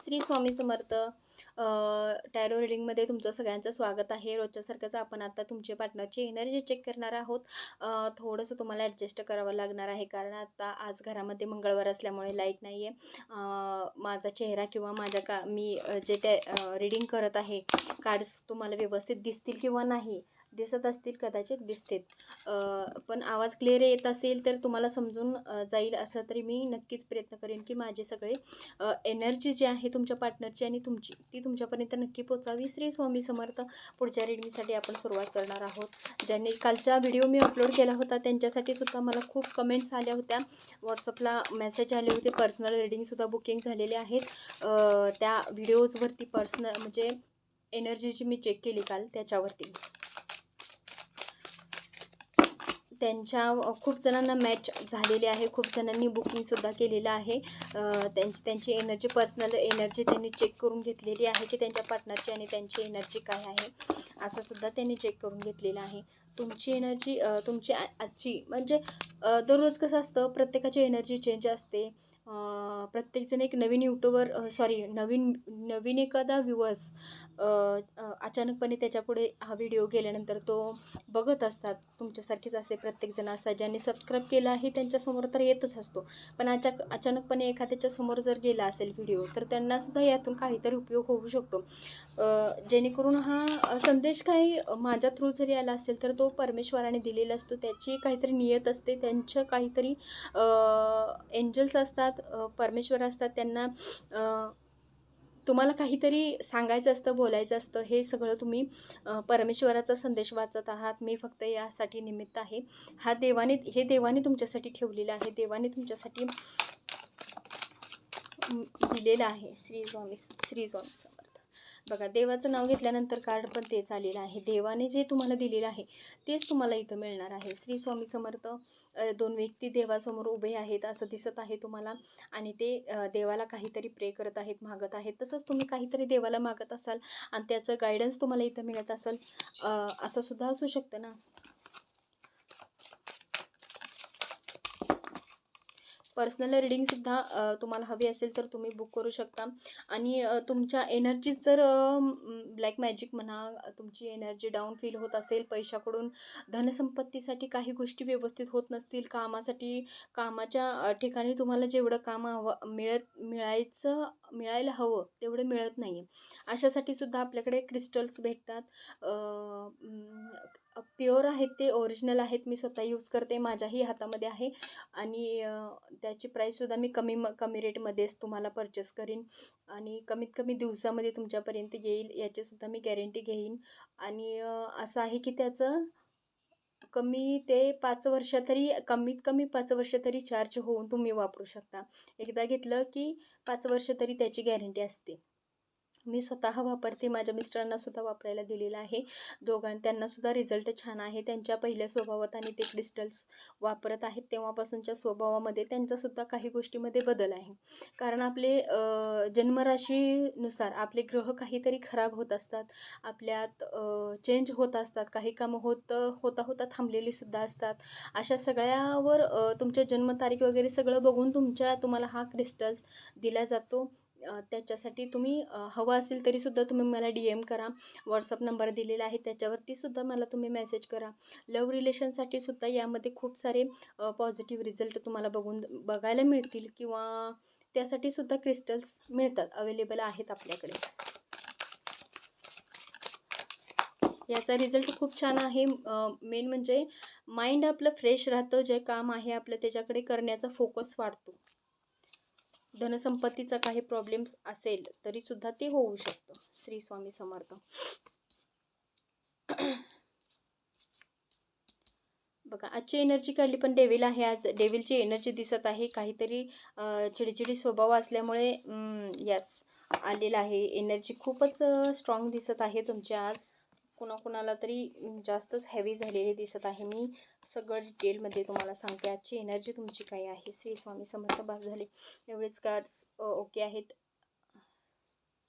श्री स्वामी समर्थ tarot रिडिंगमध्ये तुमचं सगळ्यांचं स्वागत आहे. रोजच्यासारखंच आपण आता तुमचे पार्टनरची एनर्जी चेक करणार आहोत. थोडंसं तुम्हाला ॲडजस्ट करावं लागणार आहे कारण आता आज घरामध्ये मंगळवार असल्यामुळे लाइट नाही आहे माझा चेहरा किंवा माझ्या का मी जे त्या रिडिंग करत आहे कार्ड्स तुम्हाला व्यवस्थित दिसतील किंवा नाही दिसत असतील कदाचित दिसतील. पण आवाज क्लिअर येत असेल तर तुम्हाला समजून जाईल असं तरी मी नक्कीच प्रयत्न करेन की माझे सगळे एनर्जी जी आहे तुमच्या पार्टनरची आणि तुमची ती तुमच्यापर्यंत नक्की पोचावी श्री स्वामी समर्थ पुढच्या रेडमीसाठी आपण सुरुवात करणार आहोत. ज्यांनी कालचा व्हिडिओ मी अपलोड केला होता त्यांच्यासाठी सुद्धा मला खूप कमेंट्स आल्या होत्या. व्हॉट्सअपला मेसेज आले होते. पर्सनल रिडिंगसुद्धा बुकिंग झालेले आहेत. त्या व्हिडिओजवरती पर्सनल म्हणजे एनर्जीची मी चेक केली काल त्याच्यावरती. त्यांच्या खूप जणांना मॅच झालेले आहे. खूप जणांनी बुकिंगसुद्धा केलेलं आहे. त्यांची त्यांची एनर्जी पर्सनल एनर्जी त्यांनी चेक करून घेतलेली आहे की त्यांच्या पार्टनरची आणि त्यांची एनर्जी काय आहे. असं सुद्धा त्यांनी चेक करून घेतलेलं आहे. तुमची एनर्जी तुमची आजची म्हणजे दररोज कसं असतं? प्रत्येकाची एनर्जी चेंज असते. प्रत्येकजण एक नवीन यूट्यूबर सॉरी नवीन नवीन एखादा व्ह्युअर्स अचानकपणे त्याच्यापुढे हा व्हिडिओ गेल्यानंतर तो बघत असतात. तुमच्यासारखेच असे प्रत्येकजण असतात ज्यांनी सबस्क्राईब केलं आहे त्यांच्यासमोर तर येतच असतो. पण अचाक अचानकपणे एखाद्याच्या समोर जर गेला असेल व्हिडिओ तर त्यांनासुद्धा यातून काहीतरी उपयोग होऊ शकतो. जेणेकरून हा संदेश काही माझ्या थ्रू जरी आला असेल तर तो परमेश्वराने दिलेला असतो. त्याची काहीतरी नियत असते. त्यांचं काहीतरी एंजल्स असतात परमेश्वर असतात. त्यांना तुम्हाला काहीतरी सांगायचं असतं बोलायचं असतं. हे सगळं तुम्ही परमेश्वराचा संदेश वाचत आहात. मी फक्त यासाठी निमित्त आहे. हा देवाने हे देवाने तुमच्यासाठी ठेवलेलं आहे. देवाने तुमच्यासाठी दिलेलं आहे. श्री स्वामी श्री स्वामी. बघा देवाचं नाव घेतल्यानंतर कार्ड पण तेच आलेलं आहे. देवाने जे तुम्हाला दिलेलं आहे तेच तुम्हाला इथं मिळणार आहे. श्री स्वामी समर्थ दोन व्यक्ती देवासमोर उभे आहेत असं दिसत आहे तुम्हाला. आणि ते देवाला काहीतरी प्रे करत आहेत मागत आहेत. तसंच तुम्ही काहीतरी देवाला मागत असाल आणि त्याचं गायडन्स तुम्हाला इथं मिळत असेल असं सुद्धा असू शकतं ना? पर्सनल रिडिंगसुद्धा तुम्हाला हवी असेल तर तुम्ही बुक करू शकता. आणि तुमच्या एनर्जी जर ब्लॅक मॅजिक म्हणा तुमची एनर्जी डाऊन फील होत असेल पैशाकडून धनसंपत्तीसाठी काही गोष्टी व्यवस्थित होत नसतील कामासाठी कामाच्या ठिकाणी तुम्हाला जेवढं काम हवं मिळत मिळायचं मिळायला हवं तेवढं मिळत नाही आहे अशासाठी सुद्धा आपल्याकडे क्रिस्टल्स भेटतात. प्युअर आहेत ते ओरिजिनल आहेत मी स्वतः यूज करते माझ्याही हातामध्ये आहे. आणि त्याची प्राईससुद्धा मी कमी म कमी रेटमध्येच तुम्हाला परचेस करीन. आणि कमीत कमी दिवसामध्ये तुमच्यापर्यंत येईल याचीसुद्धा मी गॅरंटी घेईन. आणि असं आहे की त्याचं कमी ते पाच वर्ष तरी कमीत कमी पाच वर्ष तरी चार्ज होऊन तुम्ही वापरू शकता. एकदा घेतलं की पाच वर्ष तरी त्याची गॅरंटी असते. मी स्वतः वापरते माझ्या मिस्टरांना सुद्धा वापरायला दिलेलं आहे. दोघां त्यांनासुद्धा रिझल्ट छान आहे. त्यांच्या पहिल्या स्वभावात आणि ते क्रिस्टल्स वापरत आहेत तेव्हापासूनच्या स्वभावामध्ये त्यांचासुद्धा काही गोष्टीमध्ये बदल आहे. कारण आपले जन्मराशीनुसार आपले ग्रह काहीतरी खराब होत असतात. आपल्यात चेंज होत असतात. काही कामं होत होता होता थांबलेलीसुद्धा असतात. अशा सगळ्यावर तुमच्या जन्मतारीख वगैरे सगळं बघून तुमच्या तुम्हाला हा क्रिस्टल्स दिला जातो. त्याच्यासाठी तुम्ही हवं असेल तरीसुद्धा तुम्ही मला डी एम करा. व्हॉट्सअप नंबर दिलेला आहे त्याच्यावरतीसुद्धा मला तुम्ही मेसेज करा. लव रिलेशनसाठी सुद्धा यामध्ये खूप सारे पॉझिटिव्ह रिझल्ट तुम्हाला बघून बघायला मिळतील किंवा त्यासाठी सुद्धा क्रिस्टल्स मिळतात अवेलेबल आहेत आपल्याकडे. याचा रिझल्ट खूप छान आहे. मेन म्हणजे माइंड आपलं फ्रेश राहतं जे काम आहे आपलं त्याच्याकडे करण्याचा फोकस वाढतो. धनसंपत्तीचा काही प्रॉब्लेम्स असेल तरी सुद्धा ते होऊ शकतं. श्री स्वामी समर्थ. बघा आजची एनर्जी काढली पण डेविल आहे आज. डेविलची एनर्जी दिसत आहे. काहीतरी चिडचिडी स्वभाव असल्यामुळे यस आलेला आहे. एनर्जी खूपच स्ट्रॉंग दिसत आहे तुमच्या आज. कुणाकुणाला तरी जास्तच हॅवी झालेली दिसत आहे. मी सगळं डिटेलमध्ये तुम्हाला सांगते. आजची एनर्जी तुमची काय आहे? श्री स्वामी समर्थ बास झाले. एवढेच कार्ड्स ओके आहेत.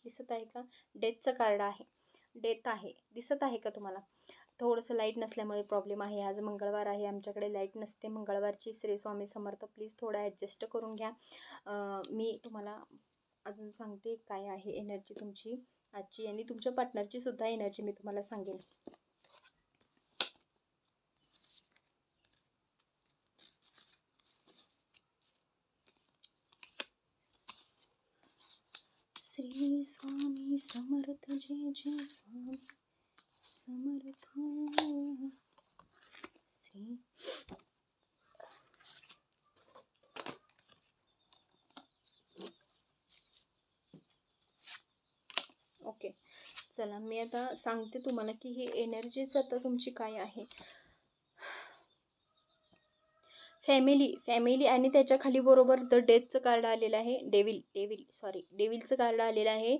दिसत आहे का? डेथचं कार्ड आहे. डेथ आहे. दिसत आहे का तुम्हाला? थोडंसं लाइट नसल्यामुळे प्रॉब्लेम आहे. आज मंगळवार आहे. आमच्याकडे लाइट नसते. मंगळवारची श्री स्वामी समर्थ प्लीज थोडं ॲडजस्ट करून घ्या. मी तुम्हाला अजून सांगते काय आहे एनर्जी तुमची. आजची आणि तुमच्या पार्टनरची सुद्धा एनर्जी मी तुम्हाला सांगेन. श्री स्वामी समर्थ जय जय स्वामी समर्थ. श्री ओके चला मी आता सांगते तुम्हाला की ही एनर्जीच आता तुमची काय आहे. फॅमिली फॅमिली आणि त्याच्याखाली बरोबर द डेथचं कार्ड आलेलं आहे. डेविल डेविल सॉरी डेविलचं कार्ड आलेलं आहे.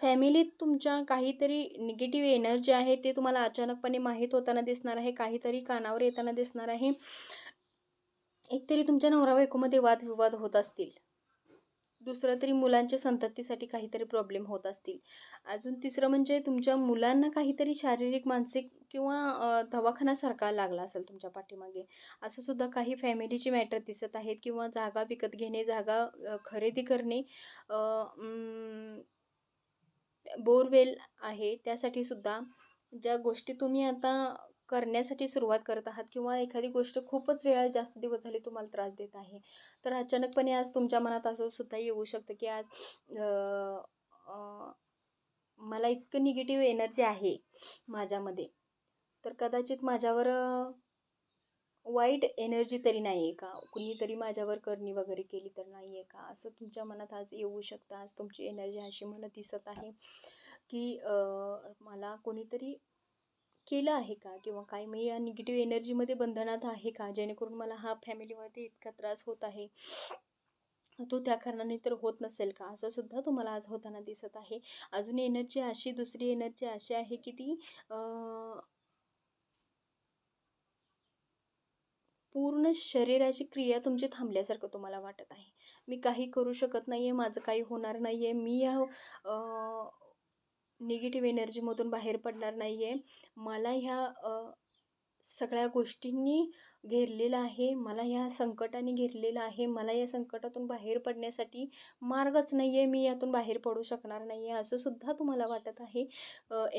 फॅमिलीत तुमच्या काहीतरी निगेटिव्ह एनर्जी आहे ते तुम्हाला अचानकपणे माहीत होताना दिसणार आहे काहीतरी कानावर येताना दिसणार आहे. एकतरी तुमच्या नवरा बायकोमध्ये वादविवाद होत असतील. दुसरं तरी मुलांच्या संततीसाठी काहीतरी प्रॉब्लेम होत असतील. अजून तिसरं म्हणजे तुमच्या मुलांना काहीतरी शारीरिक मानसिक किंवा दवाखान्यासारखा लागला असेल तुमच्या पाठीमागे. असं सुद्धा काही फॅमिलीचे मॅटर दिसत आहेत किंवा जागा विकत घेणे जागा खरेदी करणे बोरवेल आहे. त्यासाठी सुद्धा ज्या गोष्टी तुम्ही आता करण्यासाठी सुरुवात करत आहात किंवा एखादी गोष्ट खूपच वेळा जास्त दिवस झाले तुम्हाला त्रास देत आहे तर अचानकपणे आज तुमच्या मनात असं सुद्धा येऊ शकतं की आज मला इतकं निगेटिव्ह एनर्जी आहे माझ्यामध्ये तर कदाचित माझ्यावर वाईट एनर्जी तरी नाही आहे का? कुणीतरी माझ्यावर करणी वगैरे केली तर नाही आहे का? असं तुमच्या मनात आज येऊ शकतं आज तुमची एनर्जी अशी मला दिसत आहे की मला कोणीतरी केलं आहे का? किंवा काय? मी या निगेटिव्ह एनर्जीमध्ये बंधनात आहे का? जेणेकरून मला हा फॅमिलीमध्ये इतका त्रास होत आहे? तो त्या कारणाने तर होत नसेल का? असं सुद्धा तुम्हाला आज होताना दिसत आहे. अजून एनर्जी अशी दुसरी एनर्जी अशी आहे की ती पूर्ण शरीराची क्रिया तुमची थांबल्यासारखं तुम्हाला वाटत आहे. मी काही करू शकत नाही आहे माझं काही होणार नाही आहे मी या निगेटिव्ह एनर्जीमधून बाहेर पडणार नाही आहे मला ह्या सगळ्या गोष्टींनी घेरलेलं आहे. मला ह्या संकटाने घेरलेलं आहे. मला या संकटातून बाहेर पडण्यासाठी मार्गच नाही आहे मी यातून बाहेर पडू शकणार नाही आहे असंसुद्धा तुम्हाला वाटत आहे?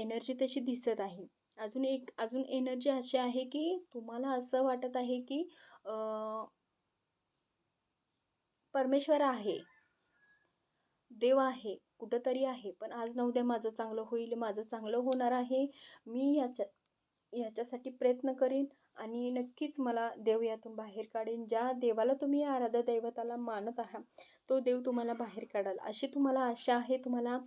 एनर्जी तशी दिसत आहे. अजून एक अजून एनर्जी अशी आहे की तुम्हाला असं वाटत आहे की परमेश्वर आहे. देव आहे. कुठंतरी आहे. पण आज नऊ उद्या माझं चांगलं होईल माझं चांगलं होणार आहे मी याच्या याच्यासाठी प्रयत्न करीन आणि नक्कीच मला देव यातून बाहेर काढेन. ज्या देवाला तुम्ही आराध्य दैवताला मानत आहात तो देव तुम्हाला बाहेर काढाल. अशी तुम्हाला आशा आहे तुम्हाला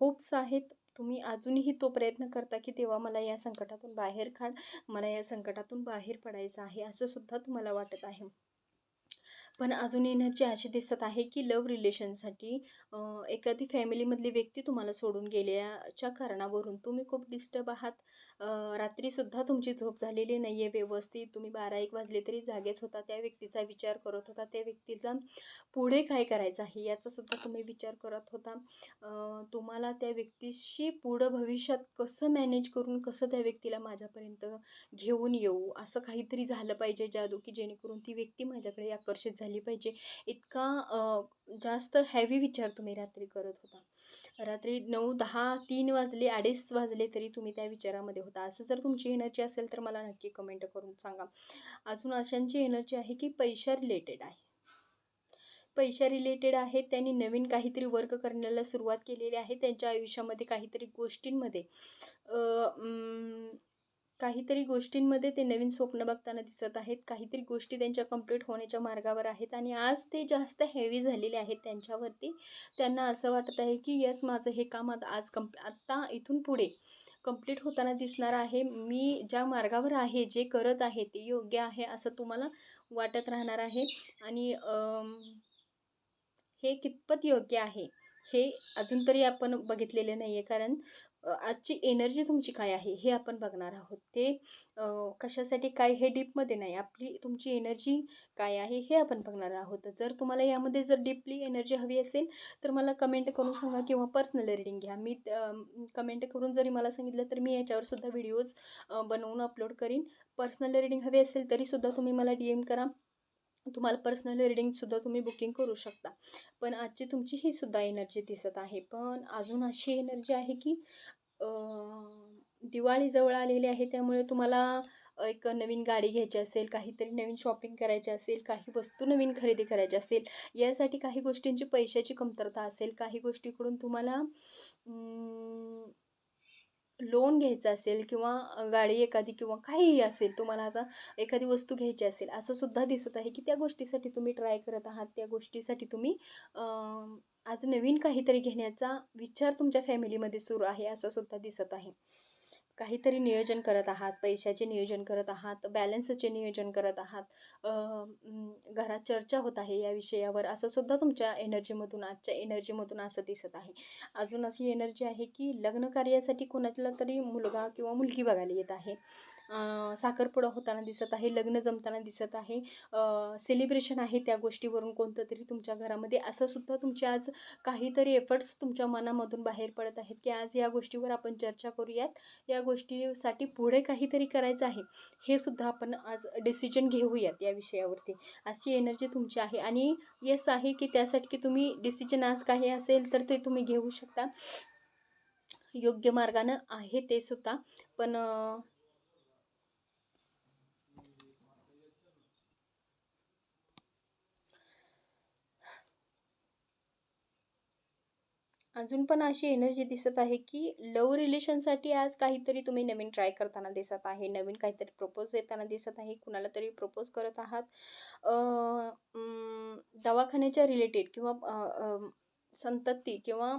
होप्स आहेत. तुम्ही अजूनही तो प्रयत्न करता की तेव्हा मला या संकटातून बाहेर काढ मला या संकटातून बाहेर पडायचं आहे असं सुद्धा तुम्हाला वाटत आहे. पण अजून एनर्जी अशी दिसत आहे की लव रिलेशनसाठी एखादी फॅमिलीमधली व्यक्ती तुम्हाला सोडून गेल्याच्या कारणावरून तुम्ही खूप डिस्टर्ब आहात. रात्रीसुद्धा तुमची झोप झालेली नाही आहे व्यवस्थित. तुम्ही बारा एक वाजले तरी जागेच होता. त्या व्यक्तीचा विचार करत होता. त्या व्यक्तीचा पुढे काय करायचं आहे याचासुद्धा तुम्ही विचार करत होता. तुम्हाला त्या व्यक्तीशी पुढं भविष्यात कसं मॅनेज करून कसं त्या व्यक्तीला माझ्यापर्यंत घेऊन येऊ? असं काहीतरी झालं पाहिजे जादू की जेणेकरून ती व्यक्ती माझ्याकडे आकर्षित झाली झाली पाहिजे. इतका जास्त हॅवी विचार तुम्ही रात्री करत होता. रात्री नऊ दहा तीन वाजले अडीच वाजले तरी तुम्ही त्या विचारामध्ये होता. असं जर तुमची एनर्जी असेल तर मला नक्की कमेंट करून सांगा. अजून अशांची एनर्जी आहे की पैशा रिलेटेड आहे. पैशा रिलेटेड आहे त्यांनी नवीन काहीतरी वर्क करण्याला सुरुवात केलेली आहे त्यांच्या आयुष्यामध्ये काहीतरी गोष्टींमध्ये. काहीतरी गोष्टींमध्ये ते नवीन स्वप्न बघताना दिसत आहेत. काहीतरी गोष्टी त्यांच्या कंप्लीट होण्याच्या मार्गावर आहेत आणि आज ते जास्त हेवी झालेले आहेत त्यांच्यावरती. त्यांना असं वाटत आहे की यस माझं हे काम आता आज कंप आत्ता इथून पुढे कंप्लीट होताना दिसणार आहे. मी ज्या मार्गावर आहे जे करत आहे ते योग्य आहे असं तुम्हाला वाटत राहणार आहे. आणि हे कितपत योग्य आहे? हे अजून तरी आपण बघितलेले नाही आहे कारण आजची एनर्जी तुमची काय आहे हे आपण बघणार आहोत. ते कशासाठी काय हे डीपमध्ये नाही. आपली तुमची एनर्जी काय आहे हे आपण बघणार आहोत. जर तुम्हाला यामध्ये जर डीपली एनर्जी हवी असेल तर मला कमेंट करून सांगा किंवा पर्सनल रिडिंग घ्या. मी कमेंट करून जरी मला सांगितलं तर मी याच्यावर सुद्धा व्हिडिओज बनवून अपलोड करीन. पर्सनल रिडिंग हवी असेल तरीसुद्धा तुम्ही मला डी एम करा. तुम्हाला पर्सनल रिडिंगसुद्धा तुम्ही बुकिंग करू शकता. पण आजची तुमची ही सुद्धा एनर्जी दिसत आहे. पण अजून अशी एनर्जी आहे की दिवाळी जवळ आलेली आहे त्यामुळे तुम्हाला एक नवीन गाडी घ्यायची असेल काहीतरी नवीन शॉपिंग करायची असेल काही वस्तू नवीन खरेदी करायची असेल यासाठी काही गोष्टींची पैशाची कमतरता असेल काही गोष्टीकडून तुम्हाला लोन घ्यायचं असेल किंवा गाडी एखादी किंवा काहीही असेल तुम्हाला आता एखादी वस्तू घ्यायची असेल असं सुद्धा दिसत आहे की त्या गोष्टीसाठी तुम्ही ट्राय करत आहात त्या गोष्टीसाठी तुम्ही आज नवीन काहीतरी घेण्याचा विचार तुमच्या फॅमिलीमध्ये सुरू आहे असं सुद्धा दिसत आहे. काहीतरी नियोजन करत आहात पैशाचे नियोजन करत आहात बॅलन्सचे नियोजन करत आहात घरात चर्चा होत आहे या विषयावर असं सुद्धा तुमच्या एनर्जीमधून आजच्या एनर्जीमधून असं दिसत आहे. अजून अशी एनर्जी आहे की लग्न कार्यासाठी कोणाला तरी मुलगा किंवा मुलगी बघायला येत आहे. साखरपुडा होताना दिसत आहे लग्न जमताना दिसत आहे. सेलिब्रेशन आहे त्या गोष्टीवरून कोणतं तरी तुमच्या घरामध्ये. असं सुद्धा तुमचे आज काहीतरी एफर्ट्स तुमच्या मनामधून बाहेर पडत आहेत की आज या गोष्टीवर आपण चर्चा करूयात. या गोष्टीसाठी पुढे काहीतरी करायचं आहे. हे सुद्धा आपण आज डिसिजन घेऊयात या विषयावरती. अशी एनर्जी तुमची आहे आणि येस आहे की त्यासाठी की तुम्ही डिसिजन आज काही असेल तर ते तुम्ही घेऊ शकता. योग्य मार्गानं आहे ते सुद्धा. पण अजून पण अशी एनर्जी दिसत आहे की लव रिलेशनसाठी आज काहीतरी तुम्ही नवीन ट्राय करताना दिसत आहे नवीन काहीतरी प्रपोज येताना दिसत आहे कुणाला तरी प्रपोज करत आहात. दवाखान्याच्या रिलेटेड किंवा संतती किंवा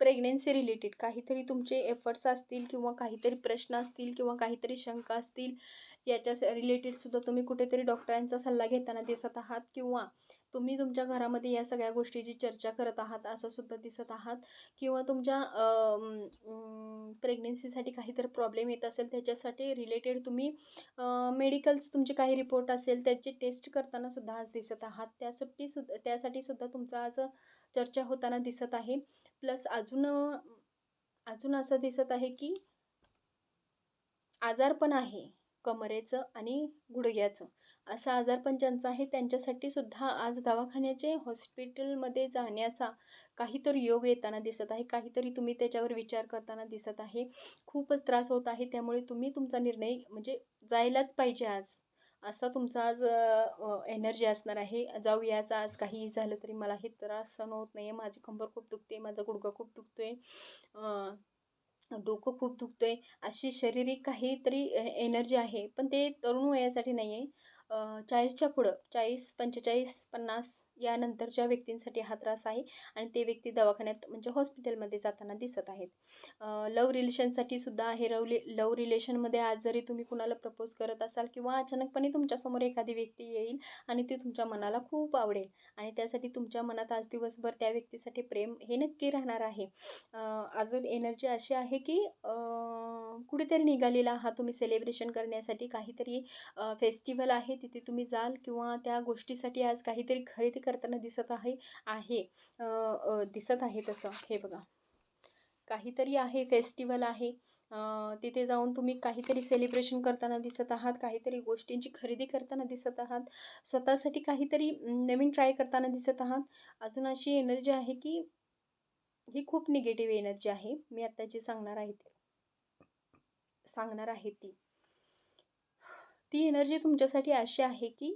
प्रेग्नेन्सी रिलेटेड काहीतरी तुमचे एफर्ट्स असतील किंवा काहीतरी प्रश्न असतील किंवा काहीतरी शंका असतील याच्या रिलेटेडसुद्धा तुम्ही कुठेतरी डॉक्टरांचा सल्ला घेताना दिसत आहात किंवा तुम्ही तुमच्या घरामध्ये या सगळ्या गोष्टीची चर्चा करत आहात असं सुद्धा दिसत आहात किंवा तुमच्या प्रेग्नेन्सीसाठी काहीतरी प्रॉब्लेम येत असेल त्याच्यासाठी रिलेटेड तुम्ही मेडिकल्स तुमचे काही रिपोर्ट असेल त्याचे टेस्ट करताना सुद्धा आज दिसत आहात. त्यासाठी सुद्धा त्यासाठी सुद्धा तुमचा आज चर्चा होताना दिसत आहे. प्लस अजून अजून असं दिसत आहे की आजार पण आहे. कमरेचं आणि गुडघ्याचं. असा आजारपण ज्यांचा आहे त्यांच्यासाठी सुद्धा आज दवाखान्याचे हॉस्पिटलमध्ये जाण्याचा काहीतरी योग येताना दिसत आहे. काहीतरी तुम्ही त्याच्यावर विचार करताना दिसत आहे. खूपच त्रास होत आहे. त्यामुळे तुम्ही तुमचा निर्णय म्हणजे जायलाच पाहिजे आज. असा तुमचा आज एनर्जी असणार आहे. जाऊयाचा आज काही झालं तरी मला हे त्रास सहन होत नाही आहे माझी कंबर खूप दुखते माझा गुडघा खूप दुखतो आहे डोकं खूप दुखतं आहे अशी शारीरिक काहीतरी एनर्जी आहे. पण ते तरुण वयासाठी नाही आहे चाळीसच्या पुढं चाळीस पंचेचाळीस पन्नास यानंतरच्या व्यक्तींसाठी हा त्रास आहे आणि ते व्यक्ती दवाखान्यात म्हणजे हॉस्पिटलमध्ये जाताना दिसत आहेत. लव रिलेशनसाठी सुद्धा आहे. लव लव रिलेशनमध्ये आज जरी तुम्ही कुणाला प्रपोज करत असाल किंवा अचानकपणे तुमच्यासमोर एखादी व्यक्ती येईल आणि ती तुमच्या मनाला खूप आवडेल आणि त्यासाठी तुमच्या मनात आज दिवसभर त्या व्यक्तीसाठी प्रेम हे नक्की राहणार आहे. अजून एनर्जी अशी आहे की कुठेतरी निघालेला आहात तुम्ही सेलिब्रेशन करण्यासाठी काहीतरी फेस्टिवल आहे तिथे तुम्ही जाल किंवा त्या गोष्टीसाठी आज काहीतरी खरेदी करताना दिसत आहे आहे. दिसत आहे तसं. हे बघा. काहीतरी आहे फेस्टिवल आहे. तिथे जाऊन तुम्ही काहीतरी सेलिब्रेशन करताना दिसत आहात काहीतरी गोष्टींची खरेदी करताना दिसत आहात स्वतःसाठी काहीतरी नवीन ट्राय करताना दिसत आहात. अजून अशी एनर्जी आहे की ही खूप निगेटिव्ह एनर्जी आहे. मी आत्ता जे सांगणार आहे ते. सांगणार आहे ती. ती एनर्जी तुमच्यासाठी अशी आहे की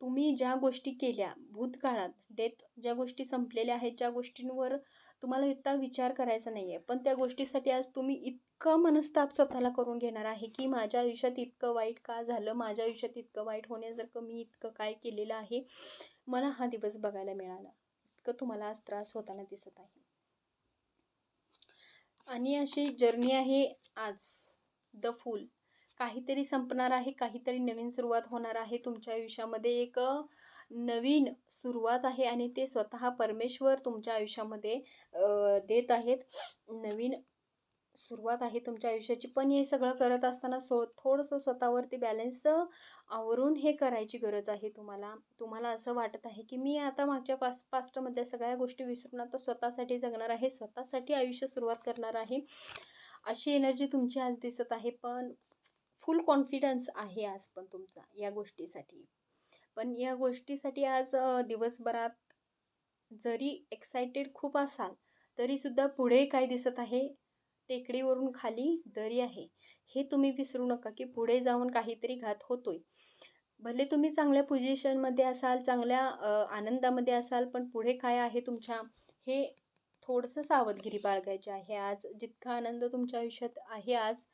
तुम्ही ज्या गोष्टी केल्या भूतकाळात डेथ ज्या गोष्टी संपलेल्या आहेत ज्या गोष्टींवर तुम्हाला इतका विचार करायचा नाही आहे पण त्या गोष्टीसाठी आज तुम्ही इतकं मनस्ताप स्वतःला करून घेणार आहे की माझ्या आयुष्यात इतकं वाईट का झालं? माझ्या आयुष्यात इतकं वाईट होण्यासारखं मी इतकं काय केलेलं आहे? मला हा दिवस बघायला मिळाला. इतकं तुम्हाला आज त्रास होताना दिसत आहे. आणि अशी जर्नी आहे आज. The fool. काहीतरी संपणार आहे काहीतरी नवीन सुरुवात होणार आहे. तुमच्या आयुष्यामध्ये एक नवीन सुरुवात आहे आणि ते स्वतः परमेश्वर तुमच्या आयुष्यामध्ये देत आहेत. नवीन सुरुवात आहे तुमच्या आयुष्याची. पण हे सगळं करत असताना सो थोडंसं स्वतःवरती बॅलन्स आवरून हे करायची गरज आहे तुम्हाला. तुम्हाला असं वाटत आहे की मी आता मागच्या पास पास्टमधल्या सगळ्या गोष्टी विसरून आता स्वतःसाठी जगणार आहे स्वतःसाठी आयुष्य सुरुवात करणार आहे. अशी एनर्जी तुमची आज दिसत आहे पण फुल कॉन्फिडन्स आहे आज पण तुमचा या गोष्टीसाठी. पण या गोष्टीसाठी आज दिवसभरात जरी एक्सायटेड खूप असाल तरीसुद्धा पुढे काय दिसत आहे? टेकडीवरून खाली दरी आहे. हे तुम्ही विसरू नका की पुढे जाऊन काहीतरी घात होतोय. भले तुम्ही चांगल्या पोझिशनमध्ये असाल चांगल्या आनंदामध्ये असाल पण पुढे काय आहे तुमच्या? हे थोडंसं सावधगिरी बाळगायची आहे आज. जितका आनंद तुमच्या आयुष्यात आहे आज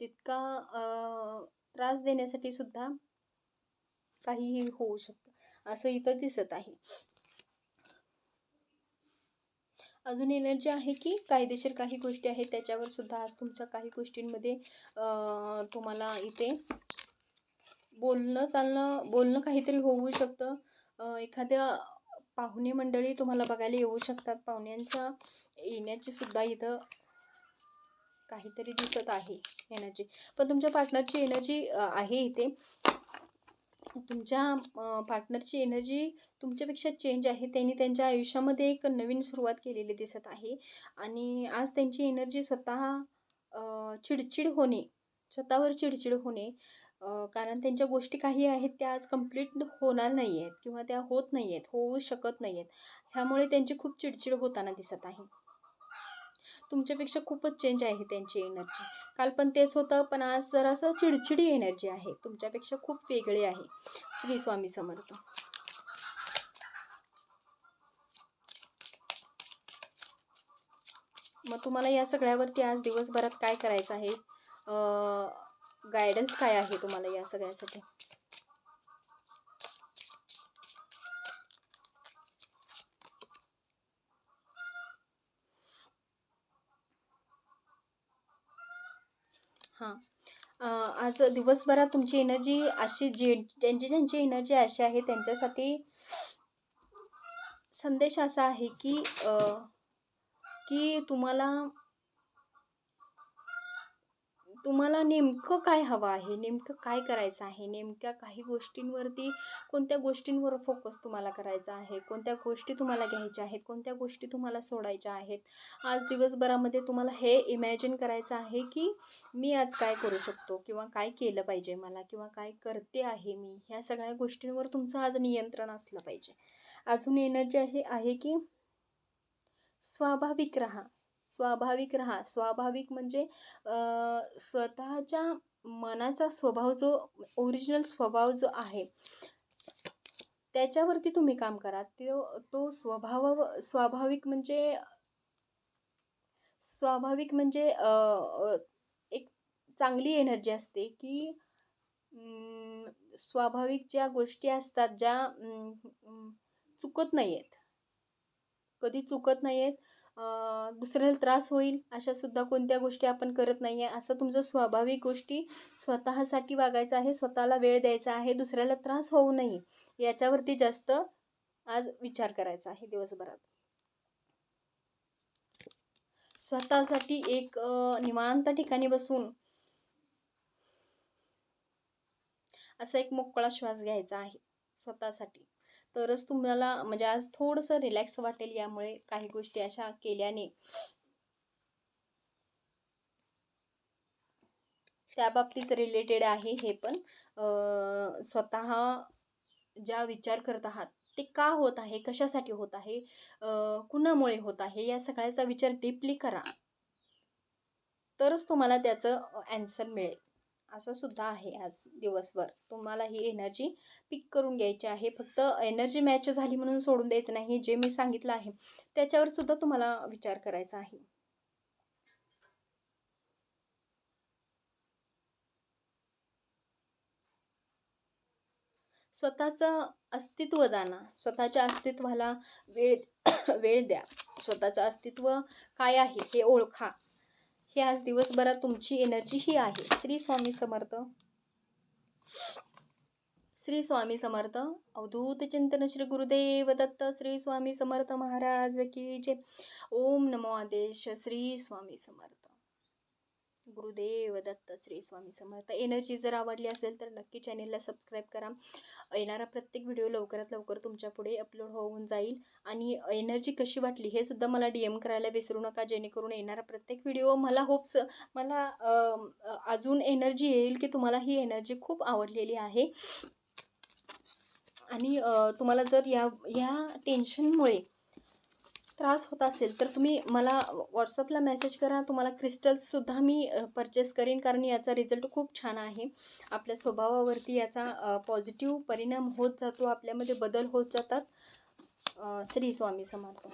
तितका त्रास देण्यासाठी सुद्धा काहीही होऊ शकतं. असं इथं दिसत आहे. अजून एनर्जी आहे की कायदेशीर काही गोष्टी आहेत त्याच्यावर सुद्धा आज तुमच्या काही गोष्टींमध्ये तुम्हाला इथे बोलणं चालणं बोलणं काहीतरी होऊ शकतं. एखाद्या पाहुणे मंडळी तुम्हाला बघायला येऊ शकतात. पाहुण्यांचा येण्याची सुद्धा इथं काहीतरी दिसत आहे एनर्जी पण तुमच्या पार्टनरची एनर्जी आहे इथे. तुमच्या पार्टनरची एनर्जी तुमच्यापेक्षा चेंज आहे. त्यांनी त्यांच्या आयुष्यामध्ये एक नवीन सुरुवात केलेली दिसत आहे. आणि आज त्यांची एनर्जी स्वतः चिडचिड होणे स्वतःवर चिडचिड होणे कारण त्यांच्या गोष्टी काही आहेत त्या आज कंप्लीट होणार नाही आहेत किंवा त्या होत नाही आहेत होऊ शकत नाही आहेत ह्यामुळे त्यांची खूप चिडचिड होताना दिसत आहे. तुमच्यापेक्षा खूपच चेंज आहे त्यांची एनर्जी काल पण तेच होतं पण आज जरासं चिडचिडी एनर्जी आहे. तुमच्यापेक्षा खूप वेगळी आहे. श्री स्वामी समर्थ. मग तुम्हाला या सगळ्यावरती आज दिवसभरात काय करायचं आहे? गायडन्स काय आहे तुम्हाला या सगळ्यासाठी? हां. आज दिवसभरात तुमची एनर्जी अशी जी ज्यांची ज्यांची एनर्जी अशी आहे त्यांच्यासाठी संदेश असा आहे की की तुम्हाला तुम्हाला नेमकं काय हवं आहे? नेमकं काय करायचं आहे? नेमक्या काही गोष्टींवरती कोणत्या गोष्टींवर फोकस तुम्हाला करायचा आहे? कोणत्या गोष्टी तुम्हाला घ्यायच्या आहेत? कोणत्या गोष्टी तुम्हाला सोडायच्या आहेत? आज दिवसभरामध्ये तुम्हाला हे इमॅजिन करायचं आहे की मी आज काय करू शकतो? किंवा काय केलं पाहिजे मला? किंवा काय करते आहे मी? ह्या सगळ्या गोष्टींवर तुमचं आज नियंत्रण असलं पाहिजे. अजून एनर्जी आहे आहे की स्वाभाविक राहा. स्वाभाविक राहा. स्वाभाविक म्हणजे स्वतःच्या मनाचा स्वभाव जो ओरिजिनल स्वभाव जो आहे त्याच्यावरती तुम्ही काम करा. तो तो स्वभाव स्वाभाविक म्हणजे स्वाभाविक म्हणजे एक चांगली एनर्जी असते की स्वाभाविक ज्या गोष्टी असतात ज्या चुकत नाही आहेत कधी चुकत नाही आहेत दुसऱ्याला त्रास होईल अशासुद्धा कोणत्या गोष्टी आपण करत नाही आहे असं तुमचं स्वाभाविक गोष्टी स्वतःसाठी वागायचं आहे स्वतःला वेळ द्यायचा आहे दुसऱ्याला त्रास होऊ नये याच्यावरती जास्त आज विचार करायचा आहे दिवसभरात. स्वतःसाठी एक निवांत ठिकाणी बसून असा एक मोकळा श्वास घ्यायचा आहे स्वतःसाठी. तरच तुम्हाला म्हणजे आज थोडंसं रिलॅक्स वाटेल यामुळे काही गोष्टी अशा केल्याने. त्या बाबतीच रिलेटेड आहे हे पण. स्वतः ज्या विचार करत आहात ते का होत आहे कशासाठी होत आहे कुणामुळे होत आहे या सगळ्याचा विचार डीपली करा. तरच तुम्हाला त्याचं ॲन्सर मिळेल. असं सुद्धा आहे आज दिवसभर. तुम्हाला ही एनर्जी पिक करून घ्यायची आहे. फक्त एनर्जी मॅच झाली म्हणून सोडून द्यायचं नाही जे मी सांगितलं आहे त्याच्यावर सुद्धा तुम्हाला विचार करायचा आहे. स्वतःचं अस्तित्व जाणा. स्वतःच्या अस्तित्वाला वेळ वेळ द्या. स्वतःचं अस्तित्व काय आहे हे ओळखा. हे आज दिवसभरात तुमची एनर्जी ही आहे. श्री स्वामी समर्थ. श्री स्वामी समर्थ. अवधूत चिंतन श्री गुरुदेव दत्त श्री स्वामी समर्थ महाराज की जय. ओम नमो आदेश. श्री स्वामी समर्थ. गुरुदेव दत्त श्री स्वामी समर्थ. एनर्जी जर आवडली असेल तर नक्की चॅनेलला सबस्क्राईब करा. येणारा प्रत्येक व्हिडिओ लवकरात लवकर तुमच्यापुढे अपलोड होऊन जाईल. आणि एनर्जी कशी वाटली हे सुद्धा मला डी एम करायला विसरू नका. जेणेकरून येणारा प्रत्येक व्हिडिओ मला होप्स मला अजून एनर्जी येईल की तुम्हाला ही एनर्जी खूप आवडलेली आहे. आणि तुम्हाला जर या या टेन्शनमुळे त्रास होत असेल तर तुम्ही मला व्हॉट्सअपला मेसेज करा. तुम्हाला क्रिस्टल्ससुद्धा मी परचेस करीन कारण याचा रिझल्ट खूप छान आहे. आपल्या स्वभावावरती याचा पॉझिटिव्ह परिणाम होत जातो आपल्यामध्ये बदल होत जातात. श्री स्वामी समर्थ.